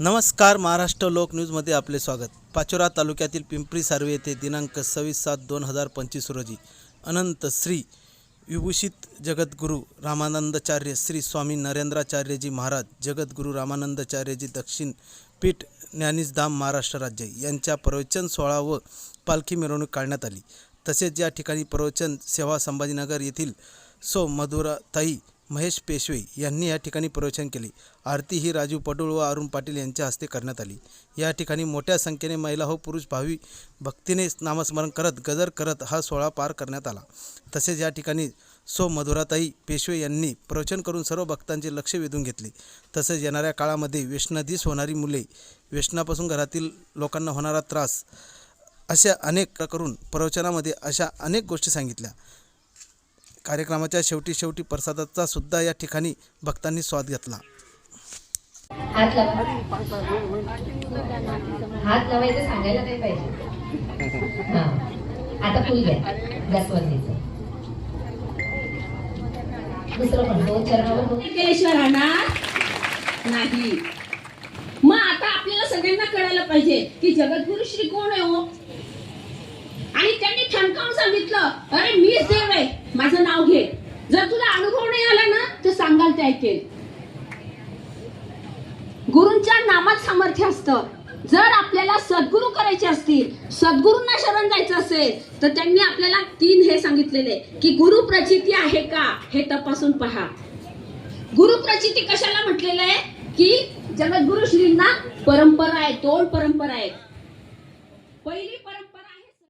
नमस्कार महाराष्ट्र लोक न्यूजमध्ये आपले स्वागत. पाचोरा तालुक्यातील पिंपरी सार्वे येथे दिनांक सव्वीस सात दोन हजार पंचवीस रोजी अनंत श्री विभूषित जगद्गुरू रामानंदाचार्य श्री स्वामी नरेंद्राचार्यजी महाराज जगद्गुरू रामानंदाचार्यजी दक्षिण पीठ ज्ञानीसधाम महाराष्ट्र राज्य यांच्या प्रवचन सोहळा व पालखी मिरवणूक काढण्यात आली. तसेच या ठिकाणी प्रवचन सेवा संभाजीनगर येथील सो मधुराताई महेश पेशवे यांनी या ठिकाणी प्रवचन केले. आरती ही राजू पडुळ व अरुण पाटील यांच्या हस्ते करण्यात आली. या ठिकाणी मोठ्या संख्येने महिला व पुरुष भावी भक्तीने नामस्मरण करत गजर करत हा सोहळा पार करण्यात आला. तसेच या ठिकाणी सो मधुराताई पेशवे यांनी प्रवचन करून सर्व भक्तांचे लक्ष वेधून घेतले. तसेच येणाऱ्या काळामध्ये व्यसनाधीस होणारी मुले व्यसनापासून घरातील लोकांना होणारा त्रास अशा अनेक करून प्रवचनामध्ये अशा अनेक गोष्टी सांगितल्या. कार्यक्रमाच्या शेवटी शेवटी प्रसादाचा सुद्धा या ठिकाणी भक्तांनी स्वाद घेतला. हात लावा. हात लावायचं सांगायला नाही पाहिजे. हा. आता फुल घ्या. जास्वंदीचं दुसरं पण दोन चरणावर दोन. केल्याशिवाय राहणार नाही. मग आता आपल्याला सगळ्यांना कळायला पाहिजे की जगद्गुरु श्री कोण आहे हो? आणि त्यांनी ठणकावून सांगितलं अरे आहे माझं नाव घे. जर तुला अनुभव नाही आला ना तर सांगाल ते ऐकेल. गुरुंच्या नामात सामर्थ्य असतं. जर आपल्याला सद्गुरू करायचे असतील सद्गुरूंना शरण जायचं असेल तर त्यांनी आपल्याला तीन हे सांगितलेले की गुरु प्रचिती आहे का हे तपासून पहा. गुरु प्रचिती कशाला म्हटलेलं आहे? की जगद्गुरु श्रींना परंपरा आहे दोन परंपरा आहेत पहिली